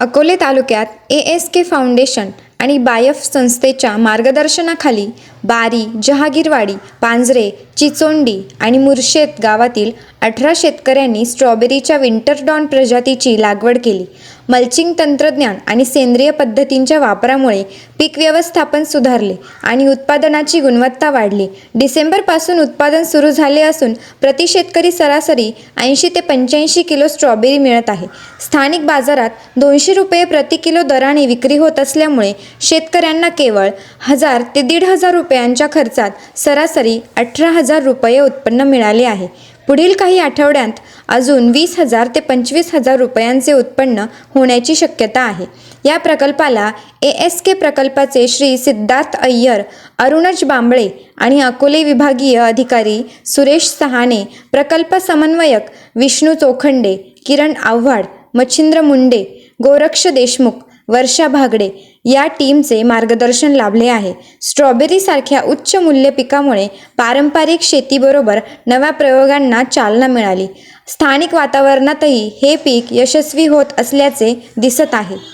अकोले तालुक्यात A S K foundation आणि बायफ संस्थेच्या मार्गदर्शनाखाली बारी जहागीरवाडी पांजरे चिचोंडी आणि मुर्शेद गावातील अठरा शेतकऱ्यांनी स्ट्रॉबेरीच्या विंटरडॉन प्रजातीची लागवड केली. मल्चिंग तंत्रज्ञान आणि सेंद्रिय पद्धतींच्या वापरामुळे पीक व्यवस्थापन सुधारले आणि उत्पादनाची गुणवत्ता वाढली. डिसेंबरपासून उत्पादन सुरू झाले असून प्रति शेतकरी सरासरी ऐंशी ते पंच्याऐंशी किलो स्ट्रॉबेरी मिळत आहे. स्थानिक बाजारात दोनशे रुपये प्रति किलो दराने विक्री होत असल्यामुळे शेतकऱ्यांना केवळ हजार ते दीड हजार रुपयांच्या खर्चात सरासरी अठरा हजार रुपये उत्पन्न मिळाले आहे. पुढील काही आठवड्यांत अजून वीस हजार ते पंचवीस हजार रुपयांचे उत्पन्न होण्याची शक्यता आहे. या प्रकल्पाला ए एस के प्रकल्पाचे श्री सिद्धार्थ अय्यर अरुणज बांबळे आणि अकोले विभागीय अधिकारी सुरेश सहाने प्रकल्प समन्वयक विष्णू चोखंडे किरण आव्हाड मच्छिंद्र मुंडे गोरक्ष देशमुख वर्षा भागडे या टीमचे मार्गदर्शन लाभले आहे. स्ट्रॉबेरीसारख्या उच्च मूल्य पिकामुळे पारंपरिक शेतीबरोबर नव्या प्रयोगांना चालना मिळाली. स्थानिक वातावरणातही हे पीक यशस्वी होत असल्याचे दिसत आहे.